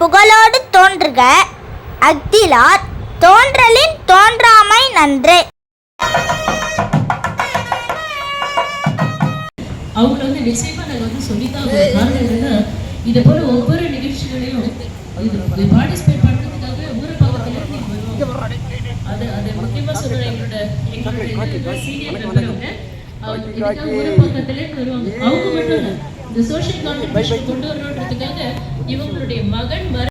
புகழோடு தோன்றுக. அக்திலார் தோன்றலின் தோன்றாமை நன்று. அவங்க வந்து நிச்சயமா நாங்க வந்து சொல்லித்தான் காரணம் என்னன்னா இதை போல ஒவ்வொரு நிகழ்ச்சிகளையும் பார்ட்டிசிபேட் பண்றதுக்காக ஊர பக்கத்துல இருந்து வருவாங்க. அது அது முக்கியமா சொல்ற எங்களோட எங்களோட சீனியர் மெம்பருங்க அவங்க இதுக்காக ஊர பக்கத்துல வருவாங்க. அவங்க மட்டும் இல்ல இந்த சோஷியல் கான்ட்ரிபியூஷன் கொண்டு வரணுன்றதுக்காக இவங்களுடைய மகன் மர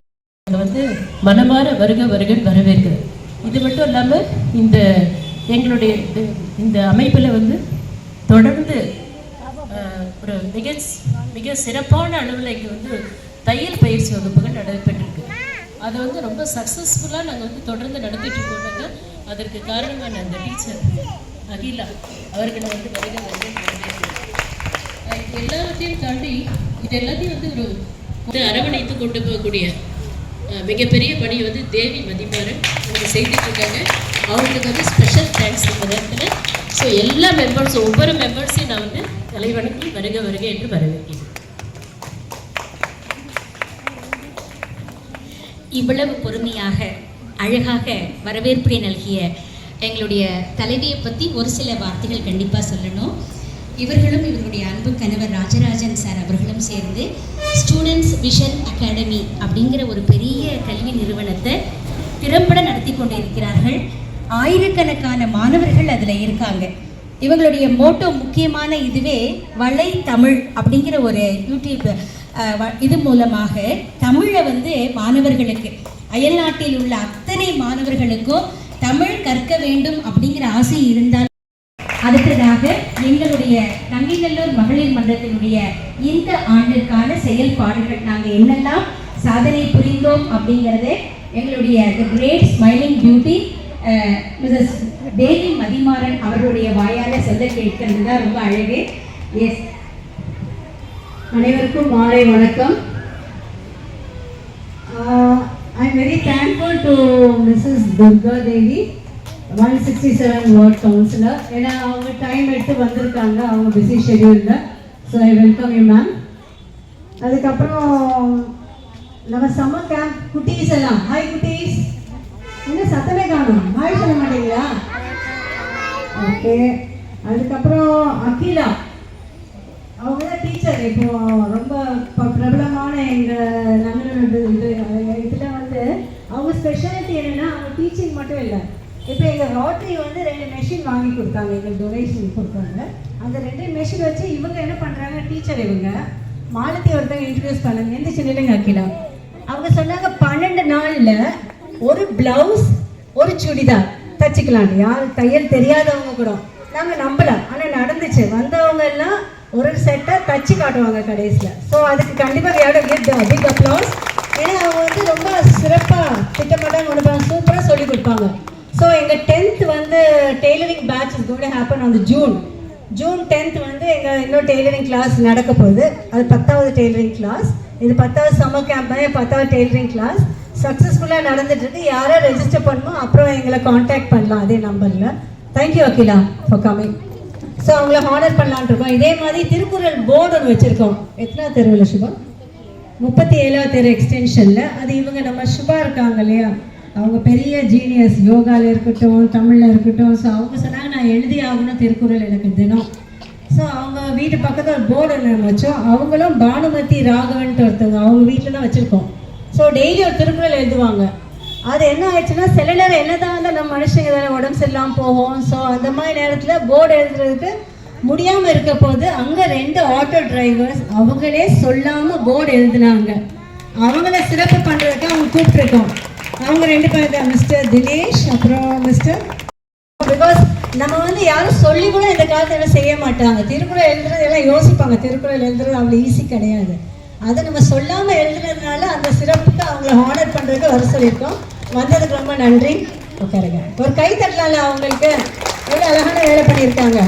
வந்து மனமார வருக வருகன் வரவேற்கிறது இது மட்டும் இல்லாம இந்த எங்களுடைய இந்த- இந்த அமைப்புல வந்து தொடர்ந்து ஒரு மிக மிக சிறப்பான அளவில் இங்கே வந்து தையல் பயிற்சி வகுப்புகள் நடைபெற்றிருக்கு. அதை வந்து ரொம்ப சக்ஸஸ்ஃபுல்லாக நாங்கள் வந்து தொடர்ந்து நடத்திட்டு இருக்கோம்னாங்க அதற்கு காரணமான அந்த டீச்சர் அகிலா அவர்களை வந்து வருக வருக எல்லாத்தையும் தாண்டி இது எல்லாத்தையும் வந்து ஒரு அரவணைத்து கொண்டு போகக்கூடிய மிகப்பெரிய பணி வந்து தேவி மதிமாறன் அவங்க செய்துட்டு இருக்காங்க அவங்களுக்கு வந்து ஸ்பெஷல் தேங்க்ஸ் இந்த நேரத்தில். ஸோ எல்லா மெம்பர்ஸும் ஒவ்வொரு மெம்பர்ஸையும் நான் வந்து தலைவணக்கி வருக வருக என்று வரவேற்கிறேன். இவ்வளவு பொறுமையாக அழகாக வரவேற்புரை நல்கிய எங்களுடைய தலைவியை பற்றி ஒரு சில வார்த்தைகள் கண்டிப்பாக சொல்லணும். இவர்களும் இவருடைய அன்பு கணவர் ராஜராஜன் சார் அவர்களும் சேர்ந்து ஸ்டூடெண்ட்ஸ் விஷன் அகாடமி அப்படிங்கிற ஒரு பெரிய கல்வி நிறுவனத்தை திறம்பட நடத்தி கொண்டிருக்கிறார்கள். ஆயிரக்கணக்கான மாணவர்கள் அதில் இருக்காங்க. இவங்களுடைய மோட்டோ முக்கியமான இதுவே வலை தமிழ் அப்படிங்கிற ஒரு யூடியூப் இது மூலமாக தமிழை வந்து மாணவர்களுக்கு அயல்நாட்டில் உள்ள அத்தனை மாணவர்களுக்கும் தமிழ் கற்க வேண்டும் அப்படிங்கிற ஆசை இருந்தால் அடுத்ததாக எங்களுடைய நங்கிநல்லூர் மகளிர் மன்றத்தினுடைய இந்த ஆண்டிற்கான செயல்பாடுகள். நாங்கள் என்னெல்லாம் சாதனை புரிந்தோம் அப்படிங்கிறது எங்களுடைய great smiling beauty Mrs Devi Mathimaran அவர்களுடைய வாயால் சொல்ல கேட்கிறது தான் ரொம்ப அழகு. எஸ் அனைவருக்கும் மாலை வணக்கம். I am very thankful to Mrs Durga Devi one sixty seven ward councillor ஏன்னா அவங்க டைம் எடுத்து வந்திருக்காங்க. அவங்க busy ஷெடியூலில் so I welcome you ma'am அதுக்கப்புறம் நம்ம சம்மர் கேம்ப் குட்டீஸ் எல்லாம். ஹாய் குட்டீஸ். என்ன சத்தமே காணும். ஹாய் சொல்ல மாட்டீங்களா? ஓகே அதுக்கப்புறம் அகிலா. அவங்க தான் டீச்சர் இப்போ ரொம்ப ப- பிரபலமான எங்கள் நகரோட இதில் வந்து அவங்க ஸ்பெஷாலிட்டி என்னென்னா அவங்க டீச்சிங் மட்டும் இல்லை. இப்போ எங்கள் ரோட்டரி வந்து ரெண்டு மெஷின் வாங்கி கொடுத்தாங்க எங்கள் டொனேஷன் கொடுத்தாங்க. அந்த ரெண்டு மெஷின் வச்சு இவங்க என்ன பண்ணுறாங்க டீச்சர் இவங்க மாலத்தி ஒருத்தவங்க இன்ட்ரடியூஸ் பண்ணாங்க எந்த சின்ன அக்கிலா அவங்க சொன்னாங்க பன்னெண்டு நாளில் ஒரு ப்ளவுஸ் ஒரு சுடிதார். தச்சுக்கலாம் யார் தையல் தெரியாதவங்க கூட. நாங்கள் நம்பலாம் ஆனால் நடந்துச்சு. வந்தவங்க எல்லாம் ஒரு செட்டை தச்சு காட்டுவாங்க கடைசியில். ஸோ அதுக்கு கண்டிப்பாக யாரோட கிஃப்ட் பிக் அப்ளவுஸ் ஏன்னா அவங்க வந்து ரொம்ப tailoring batch is got happen அந்த ஜூன் ஜூன் டென்த் வந்து எங்கள் இன்னொரு டெய்லரிங் கிளாஸ் நடக்க போகுது. அது பத்தாவது டெய்லரிங் கிளாஸ் இது பத்தாவது சம்மர் கேம்ப் தான் பத்தாவது டெய்லரிங் கிளாஸ் சக்ஸஸ்ஃபுல்லாக நடந்துட்டு இருக்கு. ரெஜிஸ்டர் பண்ணுமோ அப்புறம் எங்களை காண்டாக்ட் பண்ணலாம் அதே நம்பரில் thank you Akila for coming so அவங்கள ஹானர் பண்ணலான்னு இருக்கோம். இதே மாதிரி திருக்குறள் போர்டு ஒன்று வச்சுருக்கோம். எத்தனை தெருவில் சுபா? முப்பத்தி ஏழாவது தெரு எக்ஸ்டென்ஷனில் அது இவங்க நம்ம சுபா இருக்காங்க இல்லையா? அவங்க பெரிய ஜீனியஸ் யோகாவில் இருக்கட்டும் தமிழில் இருக்கட்டும். ஸோ அவங்க சொன்னாங்க நான் எழுதி ஆகணும் திருக்குறள் எனக்கு தினம். ஸோ அவங்க வீட்டு பக்கத்தில் ஒரு போர்டு ஒன்று வச்சோம் அவங்களும் பானுமதி ராகவன்ட்டு ஒருத்தவங்க அவங்க வீட்டில் தான் வச்சுருக்கோம். ஸோ டெய்லி ஒரு திருக்குறள் எழுதுவாங்க. அது என்ன ஆயிடுச்சுன்னா சில நேரம் என்னதான் இருந்தால் நம்ம மனுஷங்க தானே உடம்பு சரியில்லாமல் போகும். ஸோ அந்த மாதிரி நேரத்தில் போர்டு எழுதுறதுக்கு முடியாமல் இருக்க போது அங்கே ரெண்டு ஆட்டோ டிரைவர்ஸ் அவங்களே சொல்லாமல் போர்டு எழுதுனாங்க. அவங்கள சிறப்பு பண்ணுறதுக்கு அவங்க கூப்பிட்ருக்கோம் அவங்க ரெண்டு பேர் தான் மிஸ்டர் தினேஷ் அப்புறம் மிஸ்டர் பிகாஸ் நம்ம வந்து யாரும் சொல்லி கூட இந்த காலத்தில் செய்ய மாட்டாங்க. திருக்குறள் எழுதுறது எல்லாம் யோசிப்பாங்க. திருக்குறள் எழுதுறது அவ்வளோ ஈஸி கிடையாது. அதை நம்ம சொல்லாமல் எழுதுனதுனால அந்த சிறப்புக்கு அவங்கள ஹானர் பண்ணுறதுக்கு வர சொல்லியிருக்கோம். வந்ததுக்கு ரொம்ப நன்றி. உட்காருங்க. ஒரு கை தட்டலாம்ல அவங்களுக்கு. எவ்வளோ அழகான வேலை பண்ணியிருக்காங்க.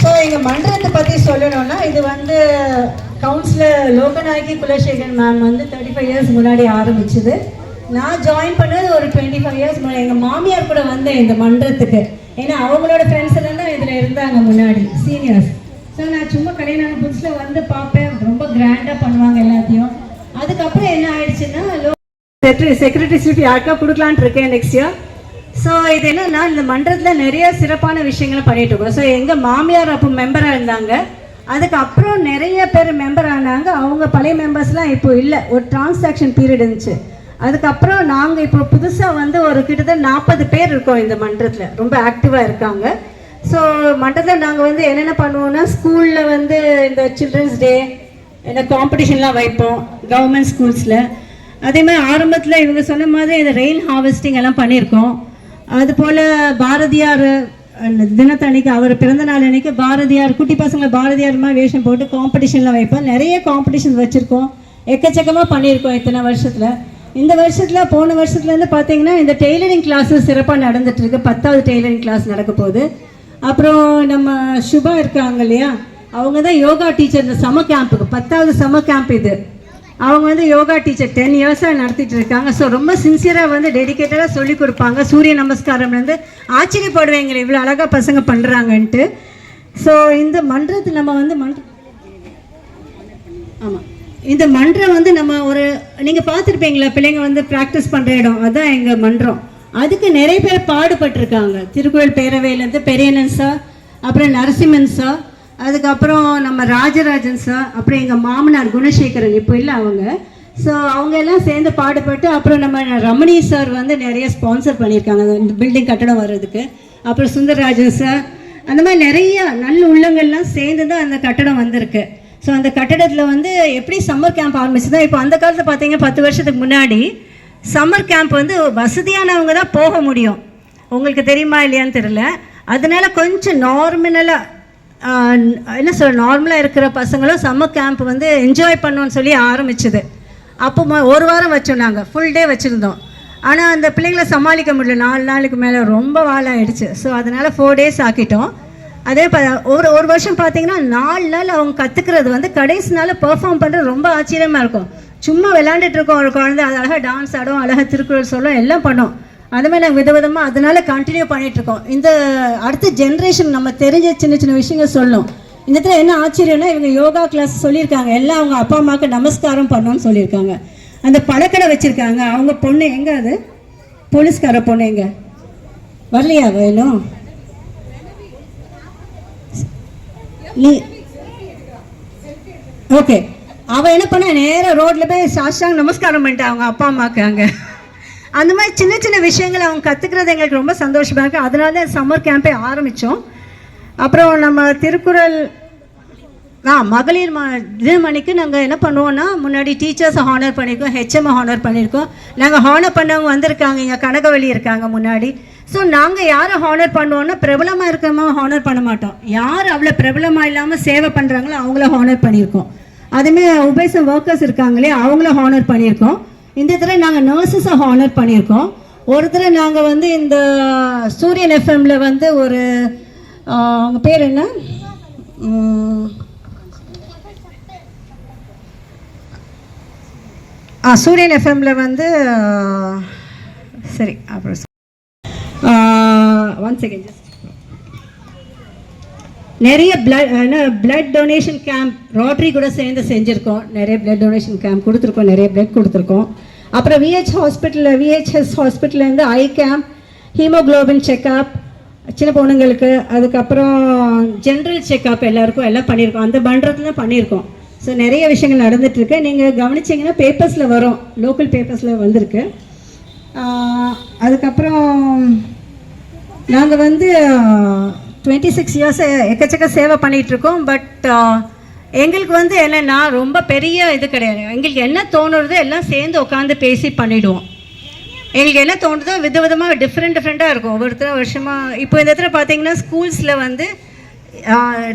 ஸோ எங்கள் மன்றத்தை பற்றி சொல்லணும்னா இது வந்து கவுன்சிலர் லோகநாயகி குலசேகரன் மேம் வந்து தேர்ட்டி ஃபைவ் இயர்ஸ் முன்னாடி ஆரம்பிச்சது. நான் ஜாயின் பண்ணது ஒரு டுவெண்ட்டி ஃபைவ் இயர்ஸ் முன்னாடி. எங்கள் மாமியார் கூட வந்தேன் இந்த மன்றத்துக்கு. ஏன்னா அவங்களோட ஃப்ரெண்ட்ஸ் எல்லாம் தான் இதில் இருந்தாங்க முன்னாடி சீனியர்ஸ் ஸோ நான் சும்மா கல்யாணம் புதுசில் வந்து பார்ப்பேன். ரொம்ப கிராண்டாக பண்ணுவாங்க எல்லாத்தையும். அதுக்கப்புறம் என்ன ஆயிடுச்சு செக்ரட்டரி செக்ரட்டரிஷிப் யாருக்கா கொடுக்கலான்ட்டு இருக்கேன் நெக்ஸ்ட் இயர் ஸோ இது என்னன்னா இந்த மன்றத்தில் நிறைய சிறப்பான விஷயங்களை பண்ணிட்டு இருக்கோம். ஸோ எங்கள் மாமியார் அப்போ மெம்பராக இருந்தாங்க. அதுக்கப்புறம் நிறைய பேர் மெம்பர் ஆனாங்க. அவங்க பழைய மெம்பர்ஸ்லாம் இப்போ இல்லை. ஒரு டிரான்சாக்ஷன் பீரியட் இருந்துச்சு. அதுக்கப்புறம் நாங்கள் இப்போ புதுசாக வந்து ஒரு கிட்டத்தட்ட நாற்பது பேர் இருக்கோம் இந்த மன்றத்தில். ரொம்ப ஆக்டிவாக இருக்காங்க. ஸோ மன்றத்தில் நாங்கள் வந்து என்னென்ன பண்ணுவோம்னா ஸ்கூலில் வந்து இந்த சில்ட்ரன்ஸ் டே இந்த காம்படிஷன்லாம் வைப்போம் கவர்மெண்ட் ஸ்கூல்ஸில் அதே மாதிரி ஆரம்பத்தில் இவங்க சொன்ன மாதிரி இந்த ரெயின் ஹார்வெஸ்டிங் எல்லாம் பண்ணியிருக்கோம். அதுபோல் பாரதியார் தினத்தன்னைக்கு அவர் பிறந்த நாள் அன்னைக்கு பாரதியார் குட்டி பசங்களை பாரதியார் மாதிரி வேஷம் போட்டு காம்படிஷன்லாம் வைப்போம். நிறைய காம்படிஷன் வச்சுருக்கோம். எக்கச்சக்கமாக பண்ணியிருக்கோம் இத்தனை வருஷத்தில். இந்த வருஷத்தில் போன வருஷத்துலேருந்து பார்த்தீங்கன்னா இந்த டெய்லரிங் கிளாஸஸ் சிறப்பாக நடந்துட்டுருக்கு. பத்தாவது டெய்லரிங் கிளாஸ் நடக்க போகுது. அப்புறம் நம்ம சுபா இருக்காங்க இல்லையா? அவங்க தான் யோகா டீச்சர் இந்த சம கேம்புக்கு பத்தாவது சம கேம்ப் இது. அவங்க வந்து யோகா டீச்சர் டென் இயர்ஸாக நடத்திட்டு இருக்காங்க. ஸோ ரொம்ப சின்சியராக வந்து டெடிக்கேட்டடாக சொல்லி கொடுப்பாங்க. சூரிய நமஸ்காரம்லேருந்து ஆச்சரியப்படுவேங்க இவ்வளோ அழகாக பசங்க பண்ணுறாங்கன்ட்டு ஸோ இந்த மன்றத்தில் நம்ம வந்து மன்ற ஆமாம் இந்த மன்றம் வந்து நம்ம ஒரு நீங்கள் பார்த்துருப்பீங்களா பிள்ளைங்க வந்து ப்ராக்டிஸ் பண்ணுற இடம் அதுதான் எங்கள் மன்றம். அதுக்கு நிறைய பேர் பாடுபட்டிருக்காங்க. திருக்குறள் பேரவையிலேருந்து பெரியனன் சார் அப்புறம் நரசிம்மன் சார் அதுக்கப்புறம் நம்ம ராஜராஜன் சார் அப்புறம் எங்கள் மாமனார் குணசேகரன் இப்போ இல்லை அவங்க. ஸோ அவங்க எல்லாம் சேர்ந்து பாடுபட்டு அப்புறம் நம்ம ரமணி சார் வந்து நிறைய ஸ்பான்சர் பண்ணியிருக்காங்க. இந்த பில்டிங் கட்டடம் வர்றதுக்கு. அப்புறம் சுந்தரராஜன் சார் அந்த மாதிரி நிறைய நல்ல உள்ளங்கள்லாம் சேர்ந்து தான் அந்த கட்டடம் வந்திருக்கு. ஸோ அந்த கட்டடத்தில் வந்து எப்படி சம்மர் கேம்ப் ஆரம்பிச்சுதோ இப்போ அந்த காலத்தில் பார்த்தீங்கன்னா பத்து வருஷத்துக்கு முன்னாடி சம்மர் கேம்ப் வந்து வசதியானவங்க தான் போக முடியும். உங்களுக்கு தெரியுமா இல்லையான்னு தெரியல. அதனால கொஞ்சம் நார்மலாக என்ன சொல்ற நார்மலாக இருக்கிற பசங்களும் சம்மர் கேம்ப் வந்து என்ஜாய் பண்ணோன்னு சொல்லி ஆரம்பிச்சுது. அப்போ ஒரு வாரம் வச்சோம் நாங்கள் ஃபுல் டே வச்சுருந்தோம். ஆனால் அந்த பிள்ளைங்களை சமாளிக்க முடியல. நாலு நாளுக்கு மேலே ரொம்ப வாழாயிடுச்சு ஸோ அதனால் ஃபோர் டேஸ் ஆக்கிட்டோம். அதே ஒரு ஒரு வருஷம் பார்த்தீங்கன்னா நாலு நாள் அவங்க கற்றுக்கிறது வந்து கடைசி நாள் பெர்ஃபார்ம் பண்ணுறது ரொம்ப ஆச்சரியமாக இருக்கும். சும்மா விளாண்டுட்டு இருக்கோம் ஒரு குழந்தை அது அழகாக டான்ஸ் ஆடும் அழகாக திருக்குறள் சொல்லும் எல்லாம் பண்ணோம். அது மாதிரி நாங்கள் விதவிதமாக அதனால கண்டினியூ பண்ணிகிட்ருக்கோம் இருக்கோம். இந்த அடுத்த ஜென்ரேஷன் நம்ம தெரிஞ்ச சின்ன சின்ன விஷயங்கள் சொல்லணும் இந்த இடத்துல என்ன ஆச்சரியம்னா இவங்க யோகா கிளாஸ் சொல்லியிருக்காங்க. எல்லாம் அவங்க அப்பா அம்மாவுக்கு நமஸ்காரம் பண்ணணும்னு சொல்லியிருக்காங்க. அந்த பழக்கடை வச்சுருக்காங்க. அவங்க பொண்ணு எங்கே அது? போலீஸ்கார பொண்ணு எங்கே? வரலையா வேணும்? நீ ஓகே. அவள் என்ன பண்ண நேராக ரோட்ல போய் சாஷ்டாங்க நமஸ்காரம் பண்ணிட்டா அவங்க அப்பா அம்மாக்கு அங்கே அந்த மாதிரி சின்ன சின்ன விஷயங்களை அவங்க கற்றுக்கிறது எங்களுக்கு ரொம்ப சந்தோஷமாக இருக்குது அதனால தான் சம்மர் கேம்பே ஆரம்பித்தோம் அப்புறம் நம்ம திருக்குறள் ஆ மகளிர் ம தினமணிக்கு நாங்கள் என்ன பண்ணுவோம்னா முன்னாடி டீச்சர்ஸை ஹானர் பண்ணியிருக்கோம் ஹெச்எம்ஐ ஹானர் பண்ணியிருக்கோம் நாங்கள் ஹானர் பண்ணவங்க வந்திருக்காங்க இங்கே கனகவழி இருக்காங்க முன்னாடி. ஸோ நாங்கள் யாரை ஹானர் பண்ணுவோம்னா பிரபலமாக இருக்கிறவங்க ஹானர் பண்ண மாட்டோம். யார் அவ்வளோ பிரபலமாக இல்லாமல் சேவை பண்ணுறாங்களோ அவங்கள ஹானர் பண்ணியிருக்கோம். அதுமே உபேசம் ஒர்க்கர்ஸ் இருக்காங்களே அவங்கள ஹானர் பண்ணியிருக்கோம். இந்த தடவை நாங்கள் நர்சஸை ஹானர் பண்ணியிருக்கோம். ஒரு தடவை நாங்கள் வந்து இந்த சூரியன் எஃப்எம்ல வந்து ஒரு அவங்க பேர் என்ன? ஆ சூரியன் எஃப்எம்ல வந்து சரி அப்புறம் ஒன் செகண்ட் ஜஸ்ட் நிறைய பிளட் என்ன பிளட் டொனேஷன் கேம்ப் ரோட்டரி கூட சேர்ந்து செஞ்சுருக்கோம். நிறைய பிளட் டொனேஷன் கேம்ப் கொடுத்துருக்கோம் நிறைய பிளட் கொடுத்துருக்கோம். அப்புறம் விஹெச் ஹாஸ்பிட்டலில் விஹெச்எஸ் ஹாஸ்பிட்டல்லேருந்து ஐ கேம்ப் ஹீமோக்ளோபின் செக்அப் சின்ன பொண்ணுங்களுக்கு அதுக்கப்புறம் ஜென்ரல் செக்அப் எல்லாருக்கும் எல்லாம் பண்ணியிருக்கோம். அந்த மன்றத்துல பண்ணியிருக்கோம். ஸோ நிறைய விஷயங்கள் நடந்துகிட்ருக்கு நீங்கள் கவனிச்சிங்கன்னா பேப்பர்ஸில் வரும். லோக்கல் பேப்பர்ஸில் வந்திருக்கு. அதுக்கப்புறம் நாங்கள் வந்து டுவெண்ட்டி சிக்ஸ் இயர்ஸ் எக்கச்சக்க சேவை பண்ணிகிட்ருக்கோம் பட் எங்களுக்கு வந்து என்னென்னா ரொம்ப பெரிய இது கிடையாது. எங்களுக்கு என்ன தோணுறதோ எல்லாம் சேர்ந்து உட்காந்து பேசி பண்ணிவிடுவோம் எங்களுக்கு என்ன தோணுதோ விதவிதமாக டிஃப்ரெண்ட் டிஃப்ரெண்ட்டாக இருக்கும். ஒவ்வொருத்தர் வருஷமாக இப்போ இந்த இடத்துல பார்த்தீங்கன்னா ஸ்கூல்ஸில் வந்து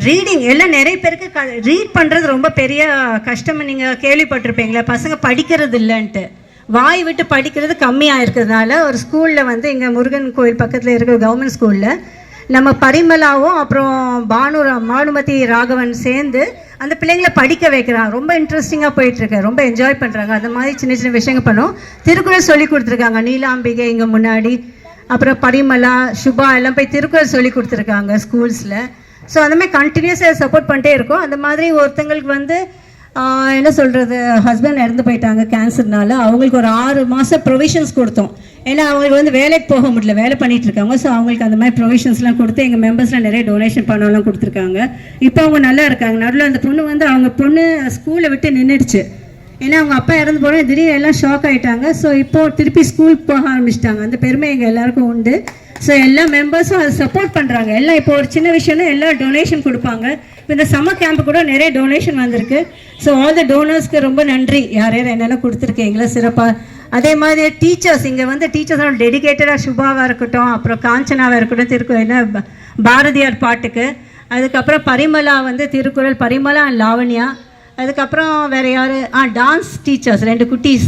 ரீடிங் எல்லாம் நிறைய பேருக்கு க ரீட் பண்ணுறது ரொம்ப பெரிய கஷ்டம்னு நீங்கள் கேள்விப்பட்டிருப்பீங்களா? பசங்க படிக்கிறது இல்லைன்ட்டு. வாய் விட்டு படிக்கிறது கம்மியாக இருக்கிறதுனால ஒரு ஸ்கூலில் வந்து இங்கே முருகன் கோயில் பக்கத்தில் இருக்கிற கவர்மெண்ட் ஸ்கூலில் நம்ம பரிமலாவும் அப்புறம் பானு பானுமதி ராகவன் சேர்ந்து அந்த பிள்ளைங்களை படிக்க வைக்கிறாங்க. ரொம்ப இன்ட்ரெஸ்டிங்காக போயிட்டுருக்கு ரொம்ப என்ஜாய் பண்ணுறாங்க அந்த மாதிரி சின்ன சின்ன விஷயங்கள் பண்ணோம். திருக்குறள் சொல்லி கொடுத்துருக்காங்க. நீலாம்பிகை இங்கே முன்னாடி அப்புறம் பரிமலா சுபா எல்லாம் போய் திருக்குறள் சொல்லி கொடுத்துருக்காங்க ஸ்கூல்ஸில் ஸோ அந்த மாதிரி கண்டினியூஸாக சப்போர்ட் பண்ணிட்டே இருக்கோம். அந்த மாதிரி ஒருத்தங்களுக்கு வந்து என்ன சொல்கிறது ஹஸ்பண்ட் இறந்து போயிட்டாங்க கேன்சர்னால அவங்களுக்கு ஒரு ஆறு மாதம் ப்ரொவிஷன்ஸ் கொடுத்தோம். ஏன்னா அவங்களுக்கு வந்து வேலைக்கு போக முடியல வேலை பண்ணிட்டு இருக்காங்க. ஸோ அவங்களுக்கு அந்த மாதிரி ப்ரொவிஷன்ஸ்லாம் கொடுத்து எங்கள் மெம்பர்ஸ்லாம் நிறைய டொனேஷன் பணம்லாம் கொடுத்துருக்காங்க. இப்போ அவங்க நல்லா இருக்காங்க. நடுவில் அந்த பொண்ணு வந்து அவங்க பொண்ணு ஸ்கூலை விட்டு நின்றுடுச்சு ஏன்னா அவங்க அப்பா இறந்து போனால் திடீர்னு எல்லாம் ஷாக் ஆகிட்டாங்க ஸோ இப்போது திருப்பி ஸ்கூல் போக ஆரம்பிச்சிட்டாங்க. அந்த பெருமை எங்கள் எல்லாருக்கும் உண்டு. ஸோ எல்லா மெம்பர்ஸும் அதை சப்போர்ட் பண்ணுறாங்க எல்லாம் இப்போ ஒரு சின்ன விஷயம்னா எல்லாம் டொனேஷன் கொடுப்பாங்க. இந்த சம்மர் கேம்ப் கூட நிறைய டொனேஷன் வந்திருக்கு. ஸோ ஆல் த டோனர்ஸ்க்கு ரொம்ப நன்றி. யார் யார் என்னென்ன கொடுத்துருக்கீங்களா சிறப்பாக அதே மாதிரி டீச்சர்ஸ் இங்கே வந்து டீச்சர்ஸ் டெடிகேட்டடாக சுபாவாக இருக்கட்டும் அப்புறம் காஞ்சனாவாக இருக்கட்டும் திருக்கு என்ன ப- பாரதியார் பாட்டுக்கு. அதுக்கப்புறம் பரிமலா வந்து திருக்குறள் பரிமலா அண்ட் லாவண்யா. அதுக்கப்புறம் வேற யார்? ஆ டான்ஸ் டீச்சர்ஸ் ரெண்டு குட்டீஸ்.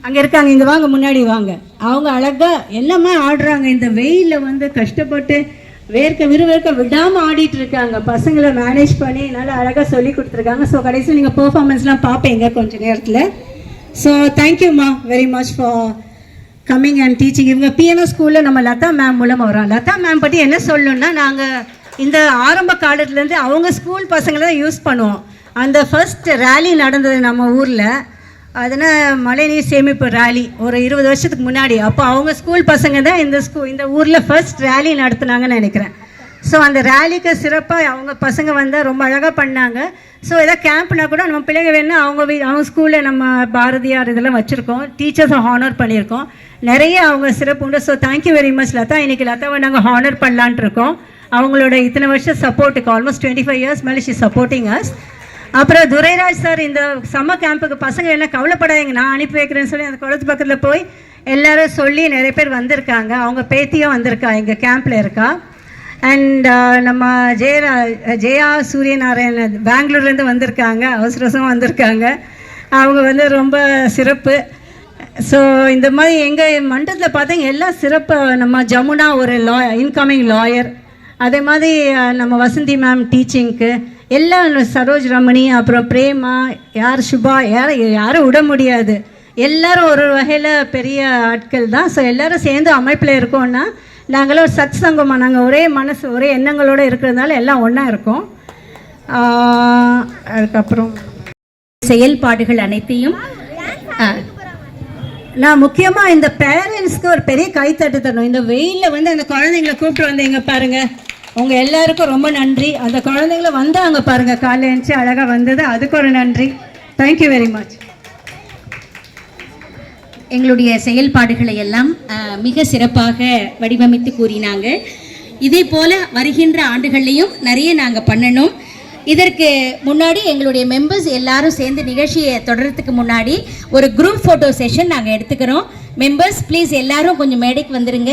அங்கே இருக்காங்க இங்கே வாங்க முன்னாடி வாங்க. அவங்க அழகாக எல்லாமே ஆடுறாங்க. இந்த வெயிலில் வந்து கஷ்டப்பட்டு வேர்க்க விறுவேற்க விடாமல் ஆடிட்டு இருக்காங்க. பசங்களை மேனேஜ் பண்ணி நல்லா அழகாக சொல்லி கொடுத்துருக்காங்க. ஸோ கடைசியில் நீங்கள் பர்ஃபார்மன்ஸ்லாம் பார்ப்பீங்க கொஞ்ச நேரத்தில். ஸோ தேங்க்யூம்மா very much for coming and teaching இவங்க பிஎன்ஓ ஸ்கூலில் நம்ம லதா மேம் மூலமாக வரோம் லதா மேம் பற்றி என்ன சொல்லணும்னா நாங்கள் இந்த ஆரம்ப காலத்துலேருந்து அவங்க ஸ்கூல் பசங்களை தான் யூஸ் பண்ணுவோம். அந்த ஃபர்ஸ்ட் ரேலி நடந்தது நம்ம ஊரில். அதனால் மழைநீர் சேமிப்பு ரேலி ஒரு இருபது வருஷத்துக்கு முன்னாடி. அப்போ அவங்க ஸ்கூல் பசங்க தான் இந்த ஸ்கூ இந்த ஊரில் ஃபர்ஸ்ட் ரேலி நடத்துனாங்கன்னு நினைக்கிறேன். ஸோ அந்த ரேலிக்கு சிறப்பாக அவங்க பசங்க வந்தால் ரொம்ப அழகாக பண்ணாங்க. ஸோ எதாவது கேம்ப்னா கூட நம்ம பிள்ளைங்க வேணால் அவங்க வீ அவங்க ஸ்கூலில் நம்ம பாரதியார் இதெல்லாம் வச்சுருக்கோம். டீச்சர்ஸை ஹானர் பண்ணியிருக்கோம். நிறைய அவங்க சிறப்பு உண்டு. So thank you very much Latha. இன்னைக்கு லதாவை நாங்கள் ஹானர் பண்ணலான்ட்டு இருக்கோம். அவங்களோட இத்தனை வருஷம் சப்போர்ட்டுக்கு ஆல்மோஸ்ட் டுவெண்ட்டி ஃபைவ் இயர்ஸ் மேலே ஷி சப்போர்ட்டிங் அஸ் அப்புறம் துரைராஜ் சார் இந்த சம்மர் கேம்புக்கு பசங்க என்ன கவலைப்படாதீங்க. நான் அனுப்பி வைக்கிறேன்னு சொல்லி அந்த குளத்து பக்கத்தில் போய் எல்லாரும் சொல்லி நிறைய பேர் வந்திருக்காங்க. அவங்க பேத்தியும் வந்திருக்கா எங்கள் கேம்பில் இருக்கா. அண்ட் நம்ம ஜெயரா ஜெயா சூரியநாராயணன் பெங்களூர்லேருந்து வந்திருக்காங்க. அவசர வந்திருக்காங்க. அவங்க வந்து ரொம்ப சிறப்பு. ஸோ இந்த மாதிரி எங்கள் மண்டலத்தில் பார்த்தீங்க எல்லாம் சிறப்பு. நம்ம ஜமுனா ஒரு லா இன்கமிங் லாயர் அதே மாதிரி நம்ம வசந்தி மேம் டீச்சிங்க்கு எல்லாம் சரோஜ் ரமணி அப்புறம் பிரேமா யார் சுபா யார் யாரும் விட முடியாது. எல்லாரும் ஒரு வகையில் பெரிய ஆட்கள் தான். ஸோ எல்லோரும் சேர்ந்து அமைப்பில் இருக்கோம்னா நாங்களும் ஒரு சத் சங்கமாக நாங்கள் ஒரே மனசு ஒரே எண்ணங்களோடு இருக்கிறதுனால எல்லாம் ஒன்றா இருக்கோம். அதுக்கப்புறம் செயல்பாடுகள் அனைத்தையும் நான் முக்கியமாக இந்த பேரண்ட்ஸ்க்கு ஒரு பெரிய கைத்தட்டு தரணும். இந்த வெயிலில் வந்து அந்த குழந்தைங்கள கூப்பிட்டு வந்தீங்க பாருங்கள் உங்க எல்லாருக்கும் ரொம்ப நன்றி. அந்த குழந்தைங்கள வந்தாங்க பாருங்க காலைல எழுந்துச்சு அழகாக வந்தது. அதுக்கு ஒரு நன்றி. தேங்க்யூ வெரி மச் எங்களுடைய செயல்பாடுகளை எல்லாம் மிக சிறப்பாக வடிவமைத்து கூறினாங்க. இதே போல வருகின்ற ஆண்டுகள்லையும் நிறைய நாங்கள் பண்ணணும். இதற்கு முன்னாடி எங்களுடைய மெம்பர்ஸ் எல்லாரும் சேர்ந்து நிகழ்ச்சியை தொடர்றதுக்கு முன்னாடி ஒரு குரூப் ஃபோட்டோ செஷன் நாங்கள் எடுத்துக்கிறோம். மெம்பர்ஸ் ப்ளீஸ் எல்லாரும் கொஞ்சம் மேடைக்கு வந்துருங்க.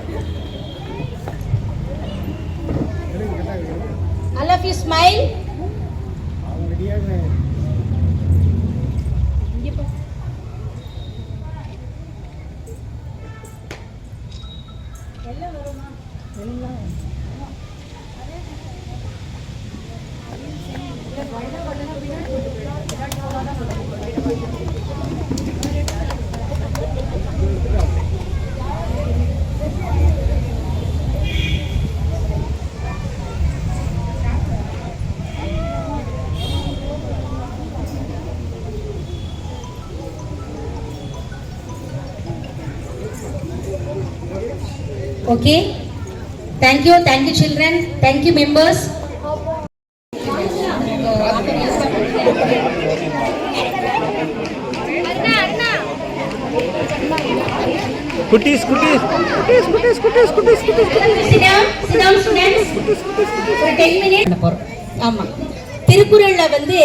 All of you smile. எல்லாம் வருமா எல்லாம் thank you children, thank you members. குட்டீஸ் குட்டீஸ் குட்டீஸ் குட்டீஸ் குட்டீஸ் குட்டீஸ் குட்டீஸ் Sit down, sit down students. ஒரு 10 minutes பண்ண போறோம். ஆமா. திருக்குறள்ல வந்து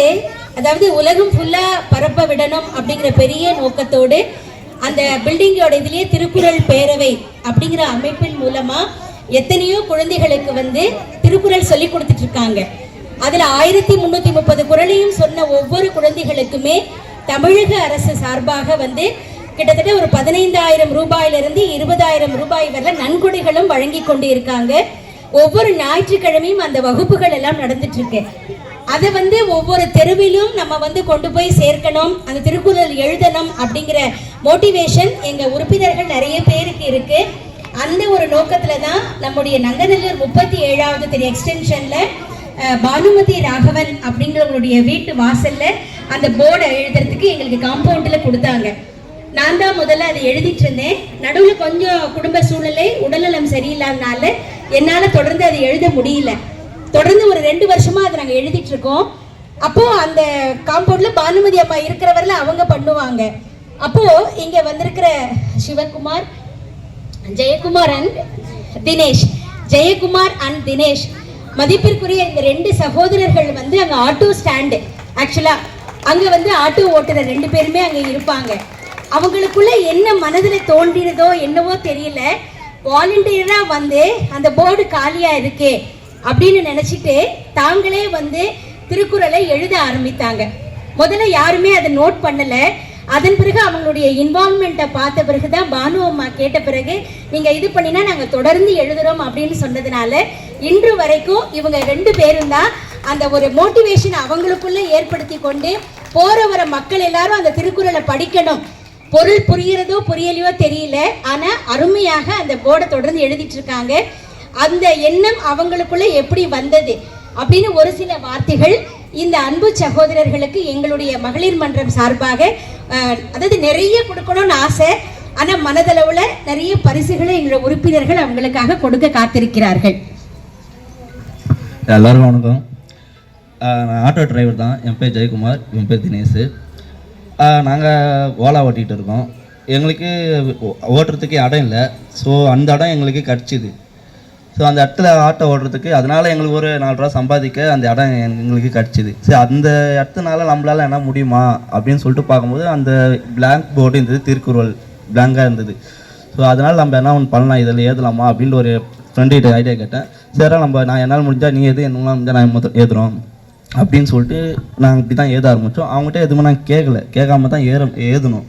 அதாவது உலகம் ஃபுல்லா பரப்ப விடணும் அப்படிங்கிற பெரிய நோக்கத்தோடு அந்த பில்டிங்கோட இதுலயே திருக்குறள் பேரவை அப்படிங்கிற அமைப்பின் மூலமா எத்தனையோ குழந்தைகளுக்கு வந்து திருக்குறள் சொல்லி கொடுத்துட்டு இருக்காங்க அதுல ஆயிரத்தி முன்னூத்தி முப்பது குரலையும் சொன்ன ஒவ்வொரு குழந்தைகளுக்குமே தமிழக அரசு சார்பாக வந்து கிட்டத்தட்ட ஒரு பதினைந்தாயிரம் ரூபாயிலிருந்து இருபதாயிரம் ரூபாய் வரை நன்கொடைகளும் வழங்கி கொண்டு இருக்காங்க ஒவ்வொரு ஞாயிற்றுக்கிழமையும் அந்த வகுப்புகள் எல்லாம் நடந்துட்டு இருக்கு அதை வந்து ஒவ்வொரு தெருவிலும் நம்ம வந்து கொண்டு போய் சேர்க்கணும். அந்த திருக்குறள் எழுதணும் அப்படிங்கிற மோட்டிவேஷன் எங்க உறுப்பினர்கள் நிறைய பேருக்கு இருக்கு. அந்த ஒரு நோக்கத்துல தான் நம்முடைய நங்கநல்லூர் முப்பத்தி ஏழாவது திரு எக்ஸ்டென்ஷன்ல பானுமதி ராகவன் அப்படிங்கிறவங்களுடைய வீட்டு வாசல்ல அந்த போர்டை எழுதுறதுக்கு எங்களுக்கு காம்பவுண்ட்ல கொடுத்தாங்க. நான் தான் முதல்ல அதை எழுதிட்டு இருந்தேன். நடுவில் கொஞ்சம் குடும்ப சூழ்நிலை உடல்நலம் சரியில்லாதனால என்னால் தொடர்ந்து அதை எழுத முடியல. தொடர்ந்து ஒரு ரெண்டு வருஷமா அதை நாங்கள் எழுதிட்டு இருக்கோம். அப்போ அந்த காம்பவுண்ட்ல பானுமதி அம்மா இருக்கிறவரில் அவங்க பண்ணுவாங்க. அப்போ இங்க வந்திருக்கிற சிவகுமார் ஜெயக்குமார் அண்ட் தினேஷ். ஜெயக்குமார் அண்ட் தினேஷ். மதிப்பிற்குரிய இந்த ரெண்டு சகோதரர்கள் வந்து அங்க ஆட்டோ ஸ்டாண்டு ஆக்சுவலா அங்க வந்து ஆட்டோ ஓட்டுற ரெண்டு பேருமே அங்க இருப்பாங்க. அவங்களுக்குள்ள என்ன மனதுல தோன்றினதோ என்னவோ தெரியல. வாலண்டியரா வந்து அந்த போர்டு காலியா இருக்கே. அப்படின்னு நினைச்சிட்டு தாங்களே வந்து திருக்குறளை எழுத ஆரம்பித்தாங்க. முதல்ல யாருமே அதை நோட் பண்ணல. அதன் பிறகு அவங்களுடைய இன்வால்மெண்ட்டை பார்த்த பிறகு தான் பானு அம்மா கேட்ட பிறகு நீங்கள் இது பண்ணினா நாங்கள் தொடர்ந்து எழுதுறோம் அப்படின்னு சொன்னதுனால இன்று வரைக்கும் இவங்க ரெண்டு பேரும் தான் அந்த ஒரு மோட்டிவேஷனை அவங்களுக்குள்ளே ஏற்படுத்தி கொண்டு போகிற வர மக்கள் எல்லாரும் அந்த திருக்குறளை படிக்கணும். பொருள் புரிகிறதோ புரியலையோ தெரியல. ஆனால் அருமையாக அந்த போர்டை தொடர்ந்து எழுதிட்டு இருக்காங்க. அந்த எண்ணம் அவங்களுக்குள்ள எப்படி வந்தது அப்படின்னு ஒரு சில வார்த்தைகள் இந்த அன்பு சகோதரர்களுக்கு எங்களுடைய மகளிர் மன்றம் சார்பாக அதாவது நிறைய கொடுக்கணும்னு ஆசை ஆனால் மனதளவில் நிறைய பரிசுகளை எங்களுடைய உறுப்பினர்கள் அவங்களுக்காக கொடுக்க காத்திருக்கிறார்கள். எல்லாரும் வணக்கம். நான் ஆட்டோ டிரைவர் தான். என் பேர் ஜெயக்குமார் என் பேர் தினேஷ். நாங்கள் ஓலா ஓட்டிகிட்டு இருக்கோம். எங்களுக்கு ஓட்டுறதுக்கு இடம் இல்லை. ஸோ அந்த இடம் எங்களுக்கு கிடச்சிது. ஸோ அந்த இடத்துல ஆட்டோ ஓடுறதுக்கு அதனால எங்களுக்கு ஒரு நாலு ரூபா சம்பாதிக்க அந்த இடம் எங்களுக்கு கிடச்சிது. சரி அந்த இடத்துனால நம்மளால என்ன முடியுமா? அப்படின்னு சொல்லிட்டு பார்க்கும்போது அந்த பிளாங்க் போர்டு இருந்தது திருக்குறள். பிளாங்காக இருந்தது. ஸோ அதனால் நம்ம என்ன ஒன்று பண்ணலாம்? இதில் ஏதலாமா? அப்படின்ட்டு ஒரு ஃப்ரெண்டுகிட்ட ஐடியா கேட்டேன். சரி நம்ம நான் என்னால் முடிஞ்சால் நீ எது? என்னால் முடிஞ்சால் நான் மொத்தம் ஏற்றுறோம் அப்படின்னு சொல்லிட்டு நாங்கள் இப்படி தான் ஏத ஆரம்பித்தோம் அவங்ககிட்ட எதுவுமே நாங்கள் கேட்கல கேட்காம தான் ஏற ஏதணும்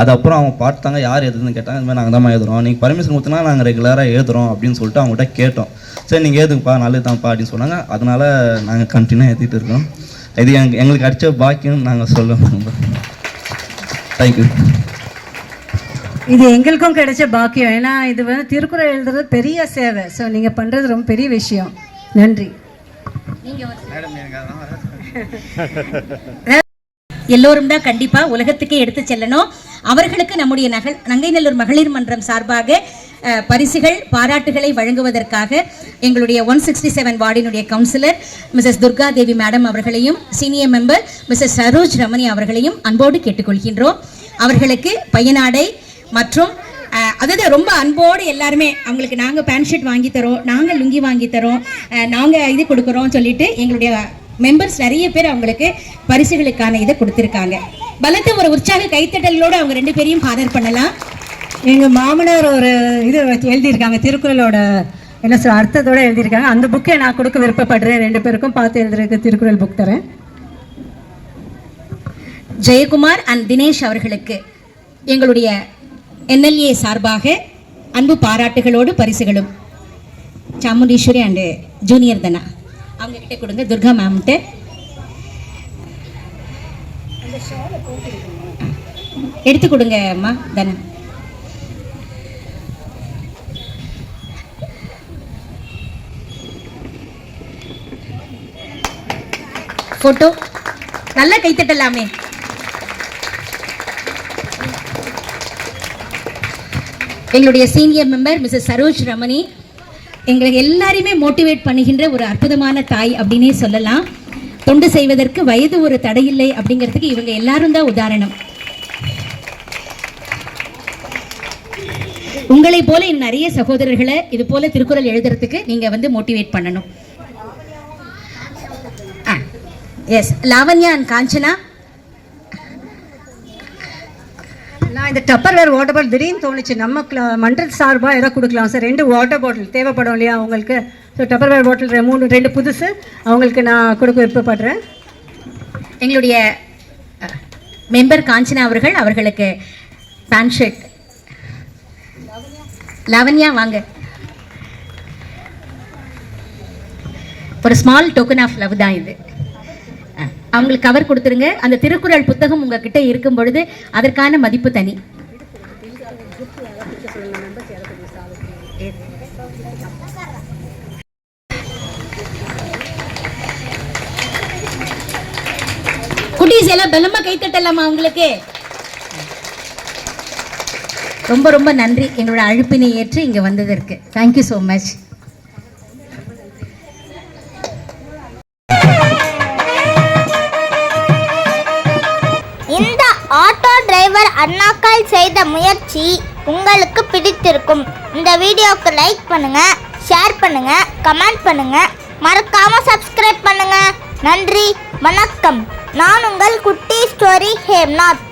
அது அப்புறம் அவங்க பார்த்தாங்க யார் எதுன்னு கேட்டாங்க இந்த மாதிரி நாங்கள் தான் எழுதுறோம் நீங்கள் பர்மிஷன் கொடுத்தனா நாங்கள் ரெகுலராக எழுதுறோம் அப்படின்னு சொல்லிட்டு அவங்ககிட்ட கேட்டோம். சரி நீங்கள் ஏதுங்கப்பா நல்லது தான்ப்பா அப்படின்னு சொன்னாங்க. அதனால நாங்கள் கண்டினியூ ஏற்றிட்டு இருக்கோம். இது எங்க எங்களுக்கு அடித்த பாக்கியம் நாங்கள் சொல்லுவோம். தேங்க்யூ இது எங்களுக்கும் கிடைச்ச பாக்கியம். ஏன்னா இது வந்து திருக்குறள் எழுதுறது பெரிய சேவை. ஸோ நீங்கள் பண்ணுறது ரொம்ப பெரிய விஷயம். நன்றி. எல்லோரும் தான் கண்டிப்பாக உலகத்துக்கே எடுத்து செல்லணும். அவர்களுக்கு நம்முடைய நகல் நங்கைநல்லூர் மகளிர் மன்றம் சார்பாக பரிசுகள் பாராட்டுகளை வழங்குவதற்காக எங்களுடைய one sixty seven வார்டினுடைய councillor Mrs Durga Devi madam அவர்களையும் senior member Mrs Saroj Ramani அவர்களையும் அன்போடு கேட்டுக்கொள்கின்றோம். அவர்களுக்கு பையனாடை மற்றும் அதாவது ரொம்ப அன்போடு எல்லாருமே அவங்களுக்கு நாங்கள் பேண்ட் ஷர்ட் வாங்கி தரோம் நாங்கள் லுங்கி வாங்கி தரோம் நாங்கள் இது கொடுக்குறோம் சொல்லிட்டு எங்களுடைய மெம்பர்ஸ் நிறைய பேர் அவங்களுக்கு பரிசுகளுக்கான இதை கொடுத்துருக்காங்க. பலத்த ஒரு உற்சாக கைத்தட்டலோடு அவங்க ரெண்டு பேரையும் ஆதர் பண்ணலாம். எங்கள் மாமனார் ஒரு இது எழுதியிருக்காங்க திருக்குறளோட என்ன சொல்ற அர்த்தத்தோட எழுதியிருக்காங்க. அந்த புக்கை நான் கொடுக்க விருப்பப்படுறேன். ரெண்டு பேருக்கும் பார்த்து எழுதுறதுக்கு திருக்குறள் புக் தரேன். ஜெயக்குமார் அண்ட் தினேஷ் அவர்களுக்கு எங்களுடைய என்எல்ஏ சார்பாக அன்பு பாராட்டுகளோடு பரிசுகளும். Chamundeeswari and junior Dhana. அவங்க கிட்ட கொடுங்க. துர்கா மேம்கிட்ட. எடுத்து கொடுங்க அம்மா. தன. போட்டோ. நல்லா கைத்தட்டலாமே. எங்களுடைய senior member Mrs Saroj Ramani. எங்களை எல்லாரையுமே மோட்டிவேட் பண்ணுகின்ற ஒரு அற்புதமான தாய் அப்படின்னே சொல்லலாம். தொண்டு செய்வதற்கு வயது ஒரு தடையில்லை அப்படிங்கிறதுக்கு இவங்க எல்லாரும் தான் உதாரணம். உங்களை போல நிறைய சகோதரர்களை இது போல திருக்குறள் எழுதுறதுக்கு நீங்க வந்து மோட்டிவேட் பண்ணணும். எஸ் லாவண்யா அண்ட் காஞ்சனா நான் இந்த டப்பர் வேறு வாட்டர் பாட்டில் திடீர்னு தோணுச்சு. நம்ம மண்டல் சார்பாக ஏதோ கொடுக்கலாம். சார் ரெண்டு வாட்டர் பாட்டில் தேவைப்படும் இல்லையா அவங்களுக்கு ஸோ டப்பர் வேர் பாட்டில் மூணு ரெண்டு புதுசு. அவங்களுக்கு நான் கொடுக்க விருப்பப்படுறேன். எங்களுடைய மெம்பர் காஞ்சனா அவர்கள் அவர்களுக்கு பேண்ட் ஷர்ட் லவன்யா வாங்க. ஒரு ஸ்மால் டோக்கன் ஆஃப் லவ் தான் இது. அவங்களுக்கு கவர் கொடுத்துருங்க. அந்த திருக்குறள் புத்தகம் உங்ககிட்ட இருக்கும் பொழுது அதற்கான மதிப்பு தனி. குட்டீஸ் எல்லாம் பலமா கை உங்களுக்கு? ரொம்ப ரொம்ப நன்றி. எங்களோட அழுப்பினை ஏற்று இங்க வந்ததற்கு. தேங்க்யூ ஸோ மச் கண்ணாக்கால் செய்த முயற்சி உங்களுக்கு பிடித்திருக்கும். இந்த வீடியோவுக்கு லைக் பண்ணுங்க ஷேர் பண்ணுங்க கமெண்ட் பண்ணுங்க. மறக்காம சப்ஸ்கிரைப் பண்ணுங்க. நன்றி வணக்கம். நான் உங்கள் குட்டி ஸ்டோரி ஹேம்நாத்.